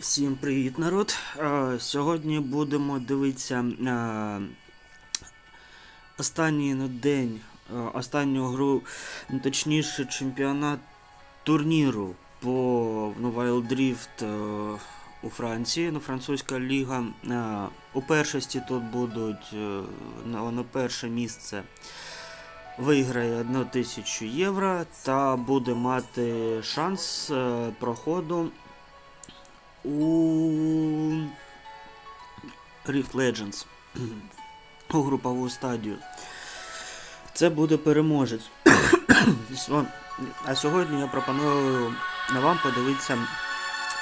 Всім привіт, народ! Е, Сьогодні будемо дивитися е, останній день, е, останню гру, ну, точніше, чемпіонат турніру по ну, Wild Rift е, у Франції, ну, французька ліга. У першості тут будуть на, перше місце виграє 1 тисячу євро та буде мати шанс проходу у Rift Legends у групову стадію. Це буде переможець. А сьогодні я пропоную вам подивитися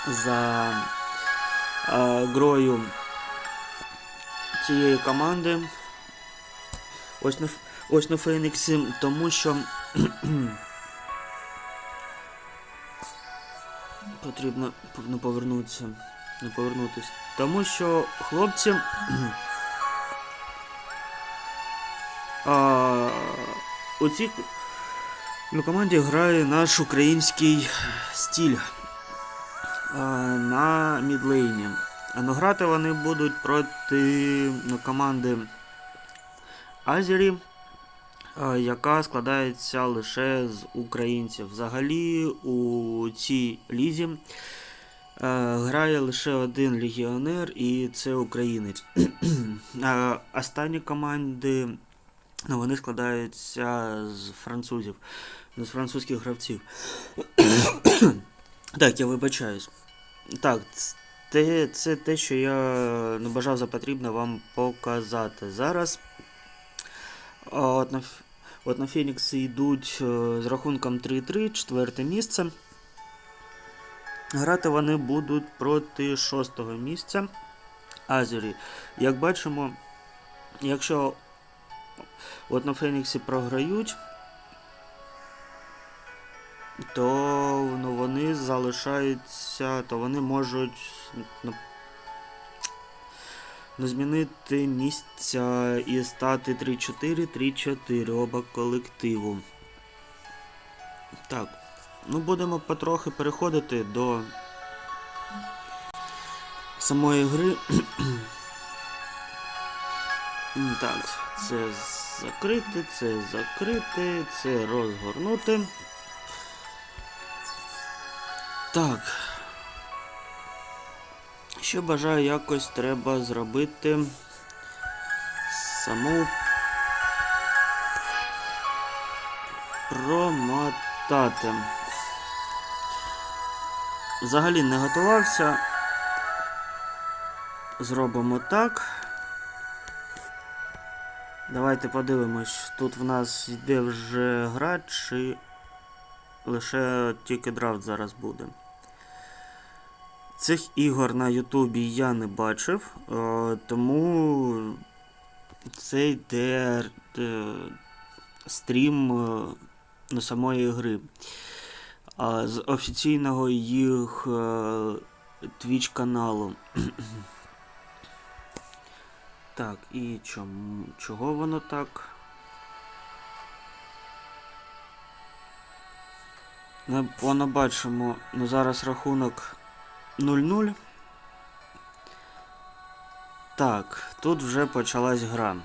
за е, грою цієї команди. Ось на, ось на Феніксі, тому що потрібно не повернутися. Не повернутися. Тому що хлопці. а, у цій ну, команді грає наш український стиль а, на мідлейні. Ну, грати вони будуть проти ну, команди Азері, яка складається лише з українців. Взагалі у цій лізі грає лише один легіонер, і це українець. Останні команди ну, вони складаються з французів, з французьких гравців. так, я вибачаюсь. Так, ц- те, це те, що я ну, бажав за потрібне вам показати. Зараз от от на Фенікси йдуть е, з рахунком 3-3, четверте місце. Грати вони будуть проти шостого місця Азері. Як бачимо, якщо от на Феніксі програють, то ну, вони залишаються, то вони можуть ну, змінити місця і стати 3-4, 3-4 оба колективу. Так, ну будемо потрохи переходити до самої гри. Так, це закрити, це закрити, це розгорнути. Так. Що бажаю, якось треба зробити саму промотати. Взагалі не готувався. Зробимо так. Давайте подивимось, тут в нас йде вже гра, чи лише тільки драфт зараз буде. Цих ігор на Ютубі я не бачив, е, тому це йде е, стрім е, ну, самої гри. А з офіційного їх твіч каналу. Так, і чому, чого воно так? Ну, воно бачимо, ну зараз рахунок 0-0. Так, тут вже почалась гра.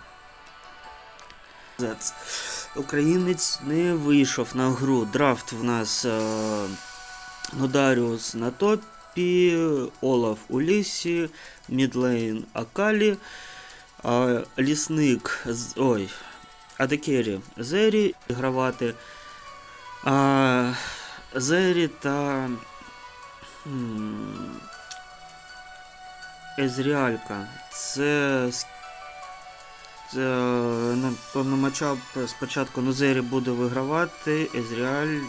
Українець не вийшов на гру. Драфт в нас е, Нодаріус на топі, Олаф у лісі, Мідлейн Акалі, е, Лісник ой, Адекері Зері гравати. А, Зері та Езріалька. Це, це на певному матчап спочатку Нозері буде вигравати, Езріаль.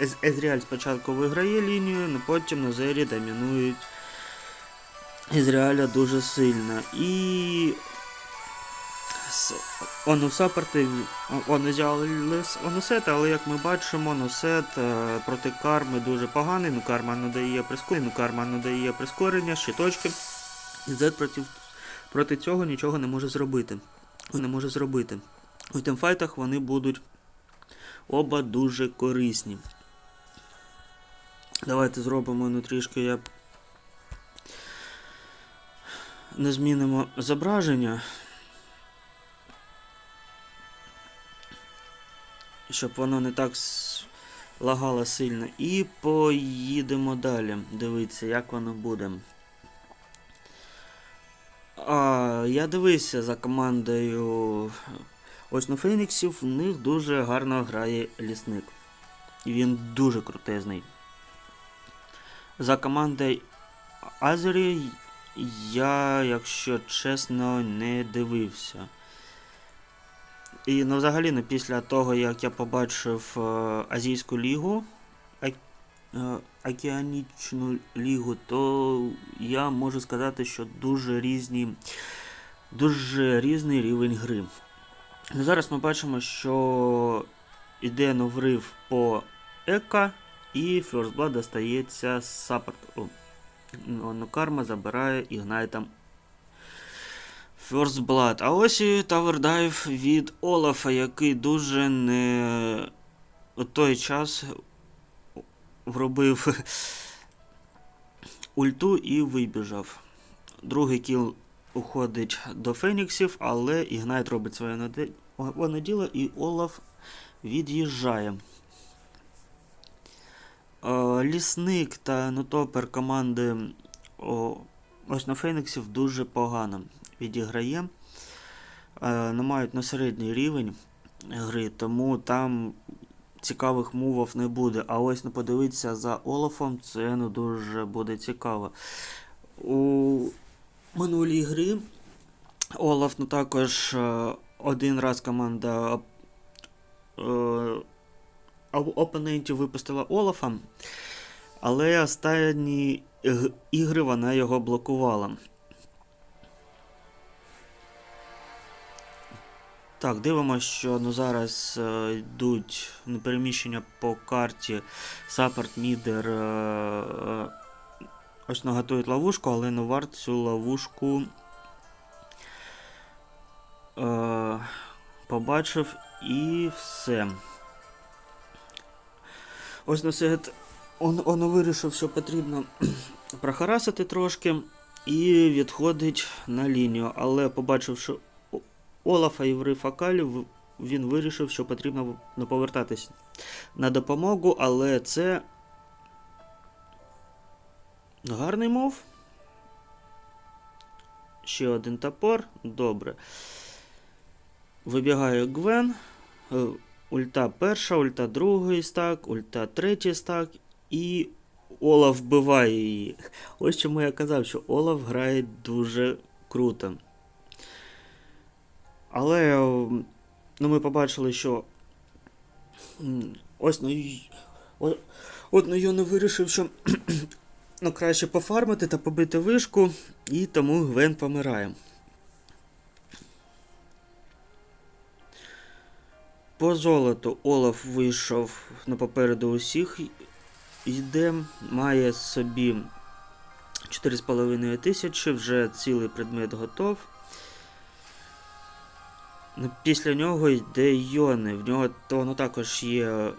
Ез, Езріаль спочатку виграє лінію, але потім Нозері домінують Езріаля дуже сильно. І Онусапорти вони Онусет, але як ми бачимо, Онусет проти карми дуже поганий. Ну карма надає прискорення, ну карма надає прискорення, щиточки. І Зет проти, проти цього нічого не може зробити. Не може зробити. У тимфайтах вони будуть оба дуже корисні. Давайте зробимо ну трішки я не змінимо зображення. Щоб воно не так лагало сильно. І поїдемо далі. Дивіться, як воно буде. А, я дивився за командою ось на Феніксів, в них дуже гарно грає лісник. І він дуже крутезний. За командою Азері я, якщо чесно, не дивився. І ну, взагалі, ну, після того, як я побачив е, Азійську лігу, е, Океанічну лігу, то я можу сказати, що дуже різні, дуже різний рівень гри. Ну, зараз ми бачимо, що іде новрив по Ека, і First Blood достається саппорту. Ну, Карма забирає Ігнайтом First Blood. А ось і Dive від Олафа, який дуже не у той час вробив ульту і вибіжав. Другий кіл уходить до Феніксів, але Ігнайт робить своє діло, і Олаф від'їжджає. Е, Лісник та нотопер команди ось на Феніксів дуже погано відіграє. Е, Не мають на середній рівень гри, тому там цікавих мувів не буде. А ось не подивитися за Олафом, це не дуже буде цікаво. У минулій грі Олаф ну, також е, один раз команда е, опонентів випустила Олафа, але останні ігри вона його блокувала. Так, дивимося, що ну, зараз е, йдуть ну, переміщення по карті Саппорт Мідер. Е, е, ось наготують ловушку, але Новард цю ловушку е, побачив і все. Ось на це он, он вирішив, що потрібно прохарасити трошки і відходить на лінію. Але побачивши Олафа і врив Акалів, він вирішив, що потрібно не повертатись на допомогу, але це гарний мов. Ще один топор. Добре. Вибігає Гвен. Е, Ульта перша, ульта другий стак, ульта третій стак, і Олаф вбиває її. Ось чому я казав, що Олаф грає дуже круто. Але ну, ми побачили, що ось ну, от ну, я не вирішив, що ну, краще пофармити та побити вишку, і тому Гвен помирає. По золоту Олаф вийшов на попереду усіх. Йде, має собі 4,5 тисячі, вже цілий предмет готов. Ну, Після нього йде Йони. В нього то також є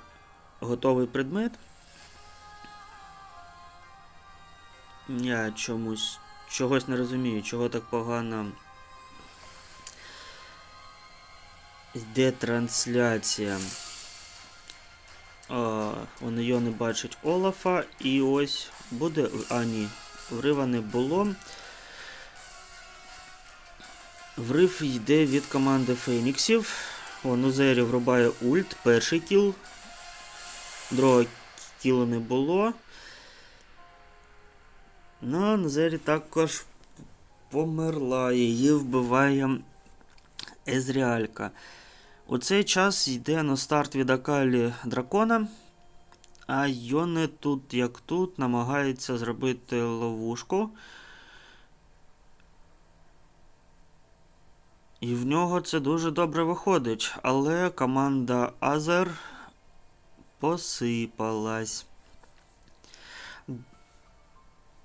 готовий предмет. Я чомусь чогось не розумію, чого так погано. Йде трансляція. А, вони його не бачать Олафа. І ось буде. А, ні, врива не було. Врив йде від команди Феніксів. О, Нузері врубає ульт. Перший кіл. Другого кілу не було. Ну, Нузері також померла. Її вбиває Езріалька. У цей час йде на старт від Акалі дракона. А Йоне тут, як тут, намагається зробити ловушку. І в нього це дуже добре виходить. Але команда Азер посипалась.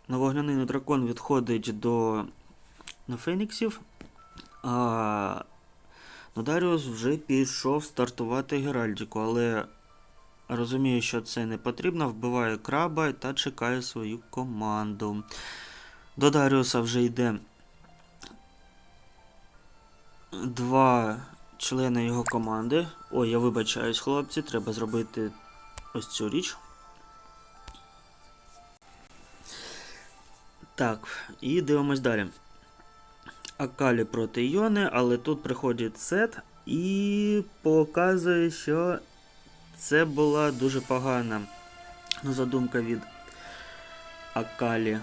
На вогняний дракон відходить до Феніксів. А Нодаріус вже пішов стартувати Геральдіку, але розуміє, що це не потрібно, вбиває краба та чекає свою команду. До Даріуса вже йде два члени його команди. Ой, я вибачаюсь, хлопці, треба зробити ось цю річ. Так, і дивимось далі. Акалі проти Йони, але тут приходить сет і показує, що це була дуже погана задумка від Акалі.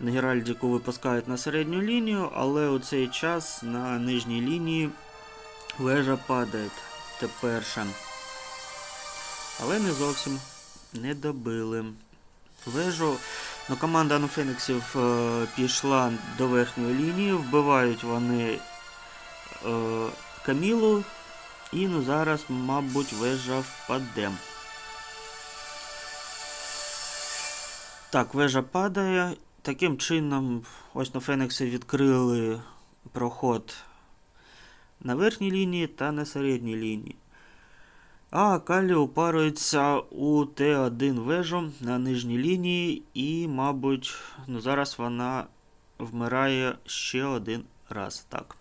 Геральдіку випускають на середню лінію, але у цей час на нижній лінії вежа падає. Теперша. Але не зовсім не добили. Вежу. Ну, команда Ануфеніксів е, пішла до верхньої лінії, вбивають вони е, Камілу. І ну зараз, мабуть, вежа впаде. Так, вежа падає. Таким чином, ось на Феніксі відкрили проход на верхній лінії та на середній лінії. А Калі упарується у Т1 вежу на нижній лінії, і, мабуть, ну зараз вона вмирає ще один раз. Так.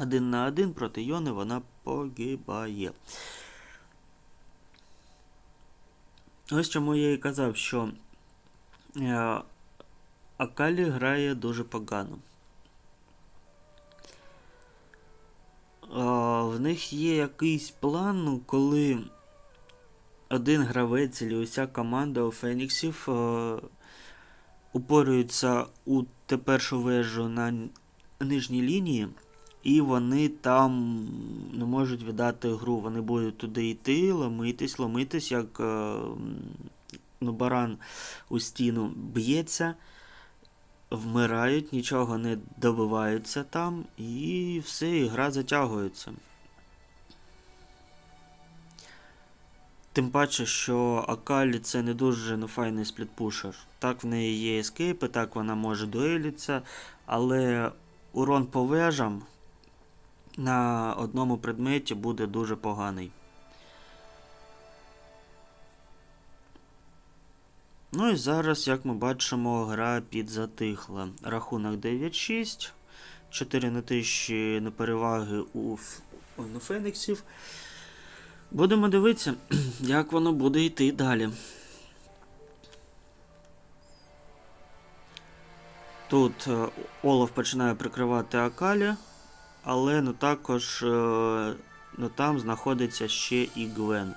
Один на один проти Йони вона погибає. Ось чому я і казав, що е, Акалі грає дуже погано. А, в них є якийсь план, ну, коли один гравець і уся команда у Феніксів упорюється у тепершу вежу на нижній лінії, і вони там не можуть віддати гру. Вони будуть туди йти, ломитись, ломитись, як ну, баран у стіну б'ється вмирають, нічого не добиваються там, і все, і гра затягується. Тим паче, що Акалі це не дуже ну, файний сплітпушер. Так, в неї є ескейпи, так вона може дуелітися, але урон по вежам на одному предметі буде дуже поганий. Ну і зараз, як ми бачимо, гра підзатихла. Рахунок 9-6. 4 на тисячі на переваги у, Феніксів. Будемо дивитися, як воно буде йти далі. Тут е, Олаф починає прикривати Акалі, але ну також е, ну, там знаходиться ще і Гвен.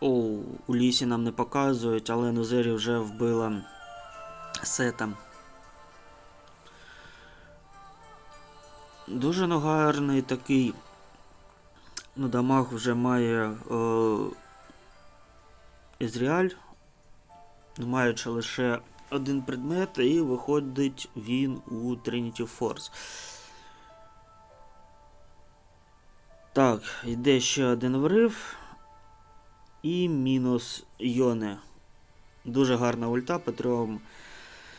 О, у лісі нам не показують, але Нозері вже вбила сета. Дуже ну, гарний такий. Ну, дамаг вже має е, Ізріаль, маючи лише один предмет, і виходить він у Trinity Force. Так, йде ще один врив. І мінус Йоне. Дуже гарна ульта по трьом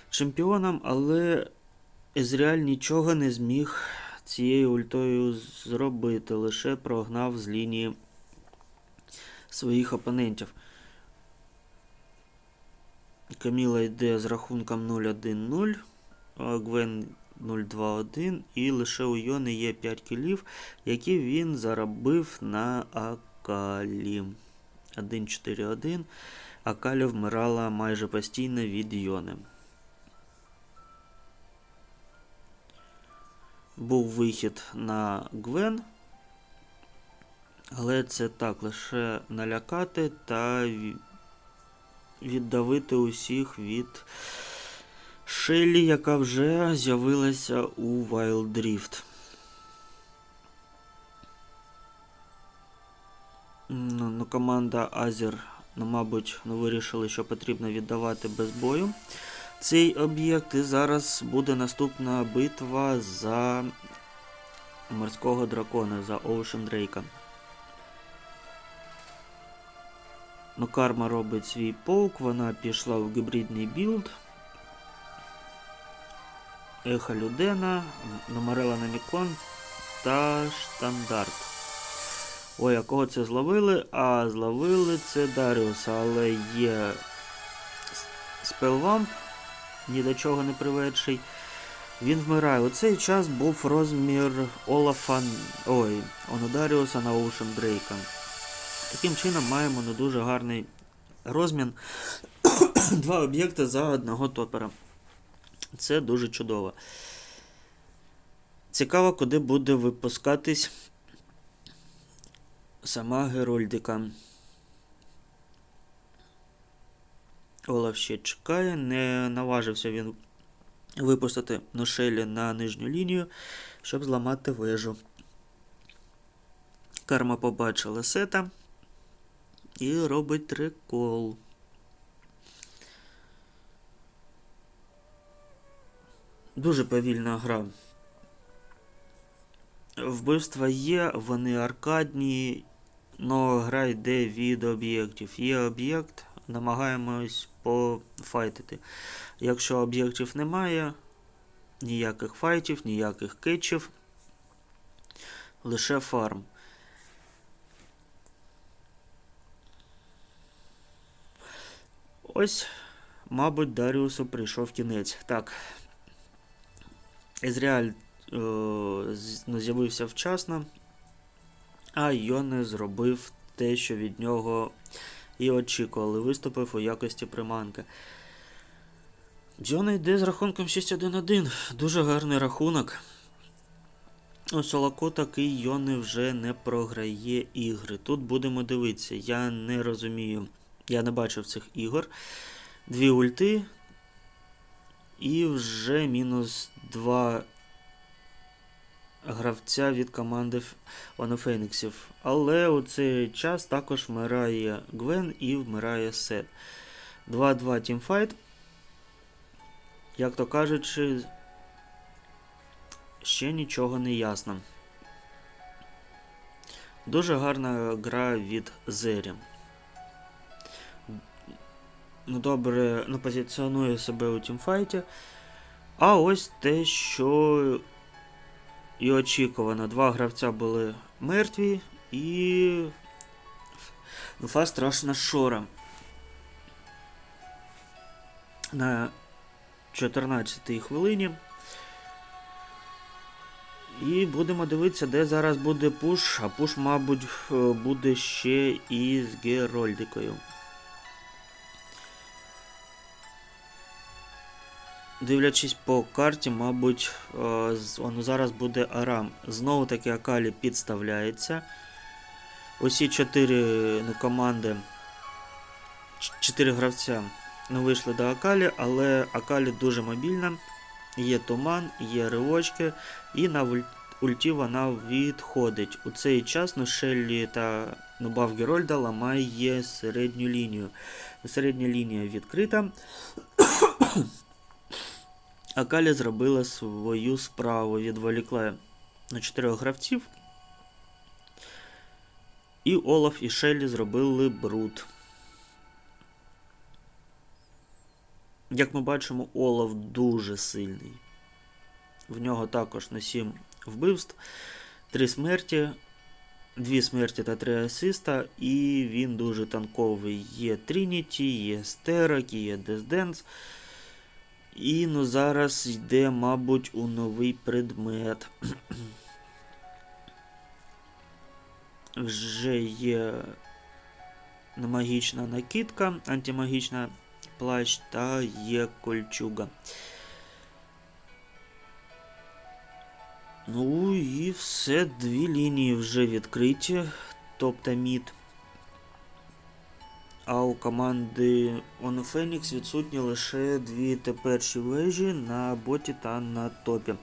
чемпіонам, але Езріаль нічого не зміг цією ультою зробити, лише прогнав з лінії своїх опонентів. Каміла йде з рахунком 0-1-0, Гвен 0-2-1, і лише у Йони є 5 кілів, які він заробив на Акалі. 1-4-1. А Каля вмирала майже постійно від Йони. Був вихід на Гвен. Але це так, лише налякати та віддавити усіх від Шелі, яка вже з'явилася у Wild Rift. Ну, команда Азер, ну, мабуть, ну, вирішили, що потрібно віддавати без бою цей об'єкт. І зараз буде наступна битва за морського дракона, за Ocean Drake. Ну, карма робить свій полк, вона пішла в гібридний білд. Еха Людена, Номарела Намікон та штандарт. Ой, а кого це зловили? А зловили це Даріуса, але є спелвамп, ні до чого не приведший. Він вмирає. У цей час був розмір Олафа. Ой, Онодаріуса на Оушен Дрейка. Таким чином маємо не дуже гарний розмін. Два об'єкти за одного топера. Це дуже чудово. Цікаво, куди буде випускатись сама Герольдика. Олаф ще чекає, не наважився він випустити ношелі на нижню лінію, щоб зламати вежу. Карма побачила сета і робить рекол. Дуже повільна гра. Вбивства є, вони аркадні, але гра йде від об'єктів. Є об'єкт, намагаємось пофайтити. Якщо об'єктів немає, ніяких файтів, ніяких кетчів, лише фарм. Ось, мабуть, Даріусу прийшов кінець. Так. Езріаль е, ну, з'явився вчасно, а Йоне зробив те, що від нього і очікували. Виступив у якості приманки. Джона йде з рахунком 6-1-1. Дуже гарний рахунок. У Солоко такий Йоне вже не програє ігри. Тут будемо дивитися. Я не розумію. Я не бачив цих ігор. Дві ульти. І вже мінус два гравця від команди Феніксів. Але у цей час також вмирає Гвен і вмирає Сет. 2-2 тімфайт. Як то кажучи, ще нічого не ясно. Дуже гарна гра від Зері. Ну, добре ну, позиціонує себе у тімфайті. А ось те, що і очікувано. Два гравця були мертві і. Нуфа страшна шора. На 14-й хвилині. І будемо дивитися, де зараз буде пуш, а пуш, мабуть, е, буде ще і з Герольдикою. Дивлячись по карті, мабуть, е, воно зараз буде Арам. Знову таки Акалі підставляється. Усі чотири ну, команди, ч- чотири гравця не вийшли до Акалі, але Акалі дуже мобільна. Є туман, є ривочки, і на ульті вона відходить. У цей час ну, Шеллі та Нубав Герольда ламає середню лінію. Середня лінія відкрита. Акалі зробила свою справу, відволікла на чотирьох гравців. І Олаф і Шеллі зробили бруд. Як ми бачимо, Олаф дуже сильний. В нього також на 7 вбивств, 3 смерті, 2 смерті та 3 асиста, і він дуже танковий. Є Трініті, є Стерок, є Дезденс. І ну зараз йде, мабуть, у новий предмет. Вже є магічна накидка, антимагічна плащ та є кольчуга. Ну і все, дві лінії вже відкриті, тобто мід. А у команди Phoenix відсутні лише дві теперші вежі на боті та на топі.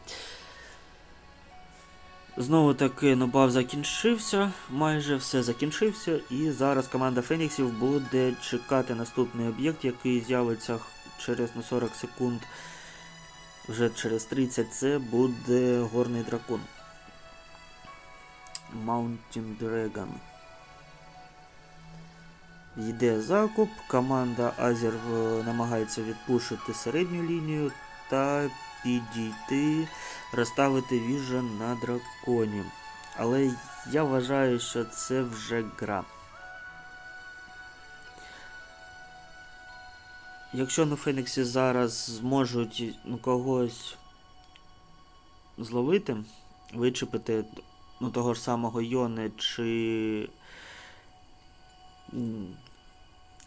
Знову таки нобав закінчився, майже все закінчився, і зараз команда Феніксів буде чекати наступний об'єкт, який з'явиться через ну, 40 секунд, вже через 30 це буде горний дракон. Mountain Dragon. Йде закуп, команда Азер е, намагається відпушити середню лінію та підійти, розставити віжа на драконі. Але я вважаю, що це вже гра. Якщо на Феніксі зараз зможуть когось зловити, вичепити ну, того ж самого Йони чи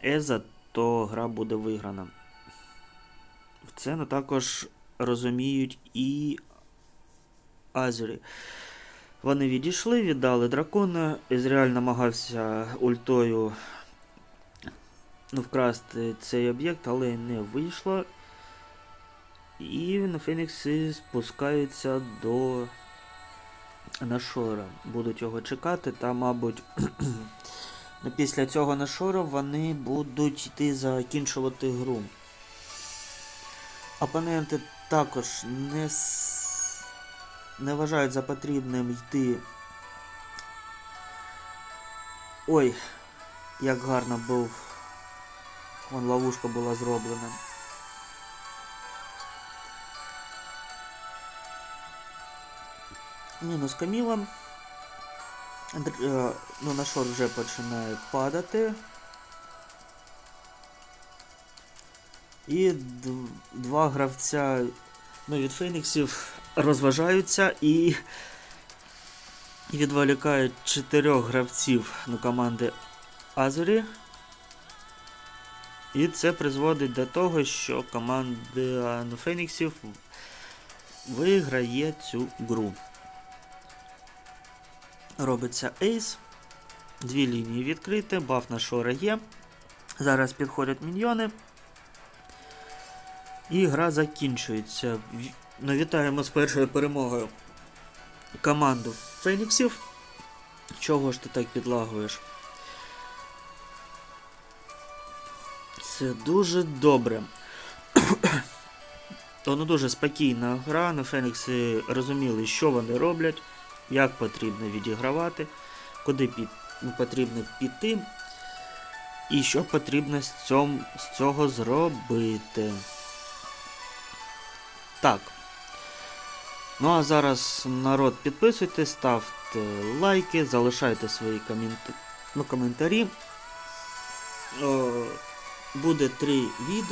Еза, то гра буде виграна. Це ну, також розуміють і Азері. Вони відійшли, віддали дракона. Ізраїль намагався ультою ну, вкрасти цей об'єкт, але не вийшло. І на Феніксі спускаються до Нашора. Будуть його чекати, та, мабуть, після цього Нашора вони будуть йти закінчувати гру. Опоненти також не, не вважають за потрібним йти. Ой, як гарно був. Вон ловушка була зроблена. Мінус Каміла. Е, Ну, нашор вже починає падати. І два гравця ну, від Феніксів розважаються і відволікають чотирьох гравців ну, команди Азурі. І це призводить до того, що команда ну, Феніксів виграє цю гру. Робиться ейс. Дві лінії відкриті, баф на шора є. Зараз підходять міньйони. І гра закінчується. Ну, вітаємо з першою перемогою команду Феніксів. Чого ж ти так підлагуєш? Це дуже добре. То ну дуже спокійна гра. На Фенікси розуміли, що вони роблять, як потрібно відігравати, куди під, ну, потрібно піти, і що потрібно з, цьом, з цього зробити. Так. Ну а зараз народ підписуйтесь, ставте лайки, залишайте свої комент... ну, коментарі. Буде три відео.